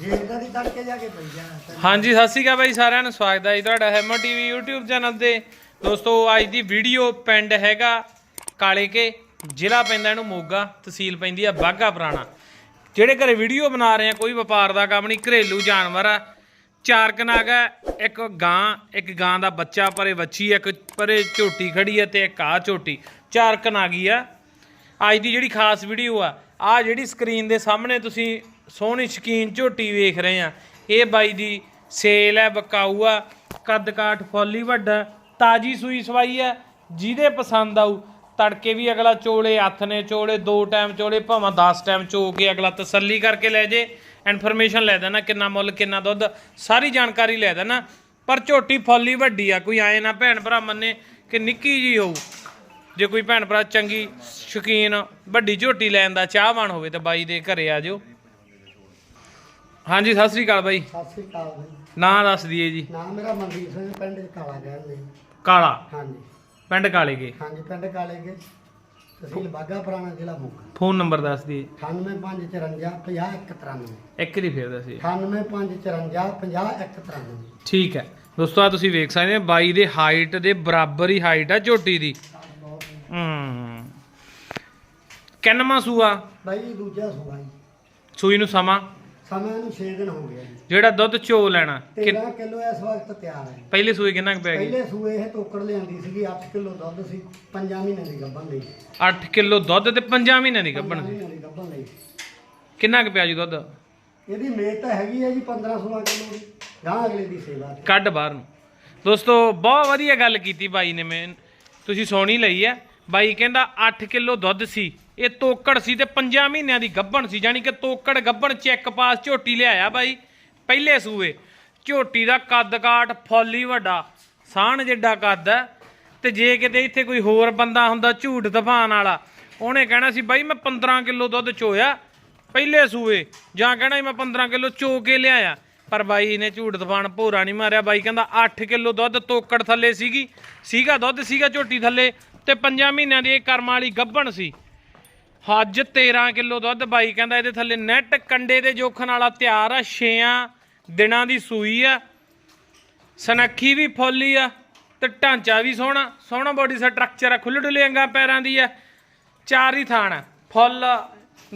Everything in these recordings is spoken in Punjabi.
ਜੇ ਦੀ ਤੜਕੇ ਜਾ ਕੇ ਪਈ ਜਾਣਾ ਹਾਂਜੀ, ਸਤਿ ਸ਼੍ਰੀ ਅਕਾਲ ਬਾਈ ਸਾਰਿਆਂ ਨੂੰ, ਸਵਾਗਤ ਹੈ ਜੀ ਤੁਹਾਡਾ ਹੈਮੋ ਟੀਵੀ YouTube ਚੈਨਲ ਤੇ। ਦੋਸਤੋ, ਅੱਜ ਦੀ ਵੀਡੀਓ ਪਿੰਡ ਹੈਗਾ ਕਾਲੇ ਕੇ, ਜ਼ਿਲ੍ਹਾ ਪੈਂਦਾ ਇਹਨੂੰ ਮੋਗਾ, ਤਹਿਸੀਲ ਪੈਂਦੀ ਆ ਬਾਗਾ ਪੁਰਾਣਾ। ਜਿਹੜੇ ਘਰੇ ਵੀਡੀਓ ਬਣਾ ਰਹੇ ਆ, ਕੋਈ ਵਪਾਰ ਦਾ ਕੰਮ ਨਹੀਂ, ਘਰੇਲੂ ਜਾਨਵਰ ਆ। ਚਾਰ ਕਨਾਗ ਹੈ ਇੱਕ ਗਾਂ ਇੱਕ ਗਾਂ ਦਾ ਬੱਚਾ, ਪਰੇ ਵੱਛੀ, ਇੱਕ ਪਰੇ ਝੋਟੀ ਖੜੀ ਹੈ ਤੇ ਇੱਕ ਆ ਝੋਟੀ। ਚਾਰ ਕਨਾਗੀ ਆ। ਅੱਜ ਦੀ ਜਿਹੜੀ ਖਾਸ ਵੀਡੀਓ ਆ ਆ ਜਿਹੜੀ ਸਕਰੀਨ ਦੇ ਸਾਹਮਣੇ ਤੁਸੀਂ ਸੋਹਣੀ ਸ਼ਕੀਨ ਝੋਟੀ ਵੇਖ ਰਹੇ ਆ ਇਹ ਬਾਈ ਦੀ ਸੇਲ ਹੈ ਬਕਾਊ ਆ, ਕੱਦ ਕਾਠ ਫੋਲੀ ਵੱਡਾ, ਤਾਜੀ ਸੂਈ ਸਵਾਈ ਹੈ, ਜਿਹਦੇ ਪਸੰਦ ਆਊ, ਤੜਕੇ ਵੀ ਅਗਲਾ ਚੋਲੇ, ਹੱਥ ਨੇ ਚੋਲੇ, ਦੋ ਟਾਈਮ ਚੋਲੇ, ਭਾਵੇਂ 10 ਟਾਈਮ ਚੋ ਕੇ ਅਗਲਾ ਤਸੱਲੀ ਕਰਕੇ ਲੈ ਜੇ ਇਨਫੋਰਮੇਸ਼ਨ ਲੈ ਦੇਣਾ ਕਿੰਨਾ ਮੁੱਲ, ਕਿੰਨਾ ਦੁੱਧ, ਸਾਰੀ ਜਾਣਕਾਰੀ ਲੈ ਦੇਣਾ, ਪਰ ਝੋਟੀ ਫੋਲੀ ਵੱਡੀ ਆ, ਕੋਈ ਆਏ ਨਾ ਭੈਣ ਭਰਾ ਮੰਨੇ ਕਿ ਨਿੱਕੀ ਜੀ ਹੋਊ। ਜੇ ਕੋਈ ਭੈਣ ਭਰਾ ਚੰਗੀ, ਸ਼ੌਕੀਨ, ਵੱਡੀ ਝੋਟੀ ਲੈਣ ਦਾ ਚਾਹਵਾਨ ਹੋਵੇ ਤਾਂ ਬਾਈ ਦੇ ਘਰੇ ਆ ਜਾਓ। ਹਾਂਜੀ ਸਤਿ ਸ੍ਰੀ ਅਕਾਲ ਬਾਈ। ਸਤਿ ਸ੍ਰੀ ਅਕਾਲ ਜੀ ਨਾਂ ਦੱਸ ਦਈਏ ਜੀ। ਨਾਮ ਮੇਰਾ ਮਨਦੀਪ ਸਿੰਘ ਪਿੰਡ ਕਾਲਾ ਕਹਿੰਦੇ ਕਾਲਾ? ਹਾਂਜੀ। ਪਿੰਡ ਕਾਲੇਗੇ ਹਾਂਜੀ ਪਿੰਡ ਕਾਲੇ ਕੇ। ਤਹਿਸੀਲ ਬਾਗਾ ਪੁਰਾਣਾ ਜ਼ਿਲ੍ਹਾ ਮੋਗਾ। ਫੋਨ ਨੰਬਰ ਦੱਸ ਦਈਏ। 9554 5193 ਇੱਕ ਦੀ ਫੇਰ ਦੱਸੀਏ 9554 5193 ਠੀਕ ਹੈ। ਦੋਸਤੋ ਆ ਤੁਸੀਂ ਵੇਖ ਸਕਦੇ ਹੋ ਬਾਈ ਦੇ ਹਾਈਟ ਦੇ ਬਰਾਬਰ ਹੀ ਹਾਈਟ ਆ ਝੋਟੀ ਦੀ। ਹੂੰ। ਕਿੰਨਵਾਂ ਸੂਆ? ਬਾਈ ਦੂਜਾ ਸੂਆ ਜੀ। ਸੂਈ ਨੂੰ ਸਮਾਂ? ਸਮਾਂ ਨੂੰ 6 ਦਿਨ ਹੋ ਗਿਆ ਜੀ। ਜਿਹੜਾ ਦੁੱਧ ਚੋ ਲੈਣਾ ਕਿ 13 ਕਿਲੋ ਇਸ ਵਕਤ ਤਿਆਰ ਹੈ। ਪਹਿਲੇ ਸੂਏ ਕਿੰਨਾ ਕੁ ਪੈ ਗਈ ਪਹਿਲੇ ਸੂਏ ਇਹ ਤੋਕੜ ਲਿਆਂਦੀ ਸੀਗੀ 8 ਕਿਲੋ ਦੁੱਧ ਸੀ 5 ਮਹੀਨੇ ਦੀ ਗੱਭਣ ਲਈ। 8 ਕਿਲੋ ਦੁੱਧ ਤੇ 5 ਮਹੀਨਿਆਂ ਦੀ ਗੱਭਣ ਪੰਜਾਂ ਮਹੀਨਿਆਂ ਦੀ ਗੱਭਣ ਲਈ। ਕਿੰਨਾ ਕੁ ਪਿਆ ਜੀ ਦੁੱਧ? ਇਹਦੀ ਮੇਟ ਤਾਂ ਹੈਗੀ ਹੈ ਜੀ 15 16 ਕਿਲੋ ਦੀ। ਗਾਂ ਅਗਲੇ ਦੀ ਸੇਵਾ ਤੇ। ਕੱਢ ਬਾਹਰ ਨੂੰ। ਦੋਸਤੋ ਬਹੁਤ ਵਧੀਆ ਗੱਲ ਕੀਤੀ ਬਾਈ ਨੇ ਮੈਂ। ਤੁਸੀਂ ਸੋਣੀ ਲਈ ਹੈ। ਬਾਈ ਕਹਿੰਦਾ 8 ਕਿਲੋ ਦੁੱਧ ਸੀ। ਇਹ ਤੋਕੜ ਸੀ ਤੇ 5 ਮਹੀਨਿਆਂ ਦੀ ਗੱਭਣ ਸੀ ਯਾਨੀ ਕਿ ਤੋਕੜ ਗੱਭਣ ਚੈੱਕ ਪਾਸ ਝੋਟੀ ਲਿਆਇਆ ਬਾਈ, ਪਹਿਲੇ ਸੂਏ। ਝੋਟੀ ਦਾ ਕੱਦ ਕਾਟ ਫੌਲੀ ਵੱਡਾ, ਸਾਹਣ ਜਿੱਡਾ ਕੱਦ ਹੈ, ਤੇ ਜੇ ਕਿਤੇ ਇੱਥੇ ਕੋਈ ਹੋਰ ਬੰਦਾ ਹੁੰਦਾ ਝੂਠ ਦਫਾਨ ਵਾਲਾ, ਉਹਨੇ ਕਹਿਣਾ ਸੀ, ਬਾਈ, ਮੈਂ 15 ਕਿਲੋ ਦੁੱਧ ਚੋਇਆ, ਪਹਿਲੇ ਸੂਏ, ਜਾਂ ਕਹਿਣਾ ਸੀ, ਮੈਂ 15 ਕਿਲੋ ਚੋ ਕੇ ਲਿਆਇਆ। ਪਰ ਬਾਈ ਨੇ ਝੂਠ ਦਫਾਨ ਭੋਰਾ ਨਹੀਂ ਮਾਰਿਆ, ਬਾਈ ਕਹਿੰਦਾ 8 ਕਿਲੋ ਦੁੱਧ ਤੋਕੜ ਥੱਲੇ ਸੀਗੀ, ਸੀਗਾ ਦੁੱਧ ਸੀਗਾ ਝੋਟੀ ਥੱਲੇ, ਤੇ 5 ਮਹੀਨਿਆਂ ਦੀ ਇਹ ਕਰਮ ਵਾਲੀ ਗੱਭਣ ਸੀ। ਅੱਜ 13 ਕਿਲੋ ਦੁੱਧ। ਬਾਈ ਕਹਿੰਦਾ ਇਹਦੇ ਥੱਲੇ ਨੈਟ ਕੰਡੇ ਦੇ ਜੋਖਣ ਵਾਲਾ ਤਿਆਰ ਆ 6 ਦਿਨਾਂ ਦੀ ਸੂਈ ਆ। ਸਨੱਖੀ ਵੀ ਫੁੱਲੀ ਆ ਤੇ ਢਾਂਚਾ ਵੀ ਸੋਹਣਾ ਸੋਹਣਾ ਬੋਡੀ ਸਟਰਕਚਰ ਆ ਖੁੱਲੇ ਡੁੱਲੇ ਅੰਗਾਂ ਪੈਰਾਂ ਦੀ ਆ। ਚਾਰ ਹੀ ਥਾਣ ਫੁੱਲ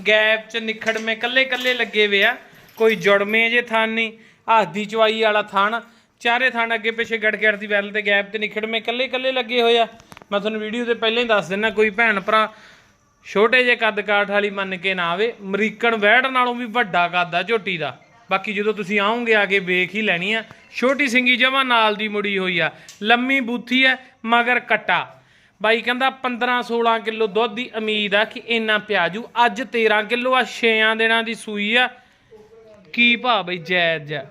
ਗੈਪ ਚ ਨਿਖੜਵੇਂ ਕੱਲੇ ਕੱਲੇ ਲੱਗੇ ਵੇ ਆ। ਕੋਈ ਜੁੜਵੇਂ ਜੇ ਥਾਨ ਨਹੀਂ ਹੱਥ ਦੀ ਚਵਾਈ ਵਾਲਾ ਥਾਨ ਚਾਰੇ ਥਾਨ ਅੱਗੇ ਪਿੱਛੇ ਗੜਗੜ ਦੀ ਵੈਲ ਤੇ ਗੈਪ ਤੇ ਨਿਖੜਵੇਂ ਕੱਲੇ ਕੱਲੇ ਲੱਗੇ ਹੋਏ ਆ। ਮੈਂ ਤੁਹਾਨੂੰ ਵੀਡੀਓ ਤੇ ਪਹਿਲਾਂ ਹੀ ਦੱਸ ਦਿੰਦਾ ਕੋਈ ਭੈਣ ਭਰਾ ਛੋਟੇ ਜੇ ਕੱਦ ਕਾਠ ਵਾਲੀ ਮੰਨ ਕੇ ਨਾ ਆਵੇ ਅਮਰੀਕਨ ਵੈੜ ਨਾਲੋਂ ਵੀ ਵੱਡਾ ਕੱਦ ਆ ਝੋਟੀ ਦਾ। ਬਾਕੀ ਜਦੋਂ ਤੁਸੀਂ ਆਓਗੇ ਆ ਕੇ ਵੇਖ ਹੀ ਲੈਣੀ ਆ। ਛੋਟੀ ਸਿੰਗੀ ਜਮਾ ਨਾਲ ਦੀ ਮੁੜੀ ਹੋਈ ਆ। ਲੰਮੀ ਬੂਥੀ ਆ ਮਗਰ ਕੱਟਾ। ਬਾਈ ਕਹਿੰਦਾ 15 16 ਕਿਲੋ ਦੁੱਧ ਦੀ ਉਮੀਦ ਆ ਕਿ ਇੰਨਾ ਪਿਆਜੂ। ਅੱਜ 13 ਕਿਲੋ ਆ 6 ਦਿਨਾਂ ਦੀ ਸੂਈ ਆ। ਕੀ ਭਾ ਬਈ ਜਾਇਜ਼ ਜਿਹਾ।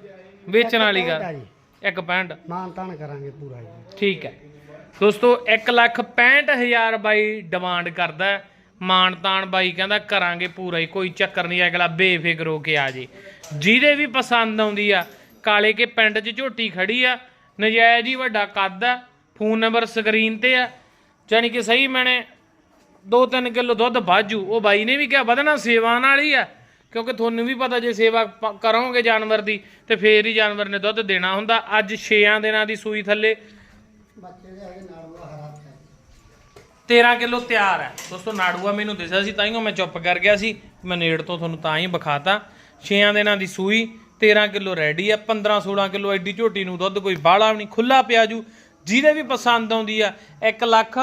ਵੇਚਣ ਵਾਲੀ ਗੱਲ। ਇੱਕ ਪੈਂਟ ਮਾਨ ਤਾਨ ਕਰਾਂਗੇ ਪੂਰਾ ਜੀ। ਠੀਕ ਹੈ ਦੋਸਤੋ 1 ਲੱਖ 65000 ਬਾਈ ਡਿਮਾਂਡ ਕਰਦਾ। ਹੈ। ਮਾਣ ਤਾਣ ਬਾਈ ਕਹਿੰਦਾ ਕਰਾਂਗੇ ਪੂਰਾ ਹੀ, ਕੋਈ ਚੱਕਰ ਨਹੀਂ, ਅਗਲਾ ਬੇਫਿਕਰ ਹੋ ਕੇ ਆ ਜੇ। ਜਿਹਦੇ ਵੀ ਪਸੰਦ ਆਉਂਦੀ ਆ, ਕਾਲੇ ਕੇ ਪਿੰਡ 'ਚ ਝੋਟੀ ਖੜੀ ਆ, ਨਜਾਇਜ਼ ਹੀ ਵੱਡਾ ਕੱਦ ਆ, ਫੋਨ ਨੰਬਰ ਸਕਰੀਨ ਤੇ ਆ ਯਾਨੀ ਕਿ ਸਹੀ ਮੈਨੇ 2-3 ਕਿਲੋ ਦੁੱਧ ਬਾਜੂ ਉਹ ਬਾਈ ਨੇ ਵੀ ਕਿਹਾ ਵਧਣਾ ਸੇਵਾ ਨਾਲ ਹੀ ਆ, ਕਿਉਂਕਿ ਤੁਹਾਨੂੰ ਵੀ ਪਤਾ ਜੇ ਸੇਵਾ ਪ- ਕਰੋਗੇ ਜਾਨਵਰ ਦੀ, ਤੇ ਫੇਰ ਹੀ ਜਾਨਵਰ ਨੇ ਦੁੱਧ ਦੇਣਾ ਹੁੰਦਾ, ਅੱਜ 6 ਦਿਨਾਂ ਦੀ ਸੂਈ ਥੱਲੇ। ਬੱਚੇ ਦੇ 13 ਕਿਲੋ ਤਿਆਰ ਹੈ। ਦੋਸਤੋ, ਨਾੜੂਆ ਮੈਨੂੰ ਦਿਸਿਆ ਸੀ, ਤਾਂ ਤਾਈਓ ਮੈਂ ਚੁੱਪ ਕਰ ਗਿਆ ਸੀ। ਮੈਂ ਨੇੜ ਤੋਂ ਤੁਹਾਨੂੰ ਤਾਂ ਹੀ ਵਿਖਾਤਾ। 6 ਦਿਨਾਂ ਦੀ ਸੂਈ 13 ਕਿਲੋ ਰੈਡੀ ਹੈ 15 16 ਕਿਲੋ ਐਡੀ ਝੋਟੀ ਨੂੰ ਦੁੱਧ ਕੋਈ ਬਾਹਲਾ ਵੀ ਨਹੀਂ ਖੁੱਲਾ ਪਿਆ ਜੂ। ਜਿਹਦੇ ਵੀ ਪਸੰਦ ਆਉਂਦੀ ਆ 1 ਲੱਖ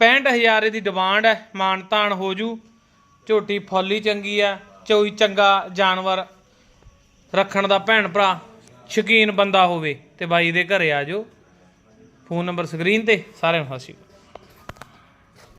65000 ਦੀ ਡਿਮਾਂਡ ਹੈ ਮਾਨਤਾਨ ਹੋ ਜੂ। ਝੋਟੀ ਫੌਲੀ ਚੰਗੀ ਆ ਚੋਈ ਚੰਗਾ ਜਾਨਵਰ ਰੱਖਣ ਦਾ ਭੈਣ ਭਰਾ, ਸ਼ਕੀਨ ਬੰਦਾ ਹੋਵੇ ਤੇ ਬਾਈ ਦੇ ਘਰੇ ਆ ਜਾਓ। ਫੋਨ ਨੰਬਰ ਸਕਰੀਨ ਤੇ, ਸਾਰਿਆਂ ਨੂੰ ਸਤਿ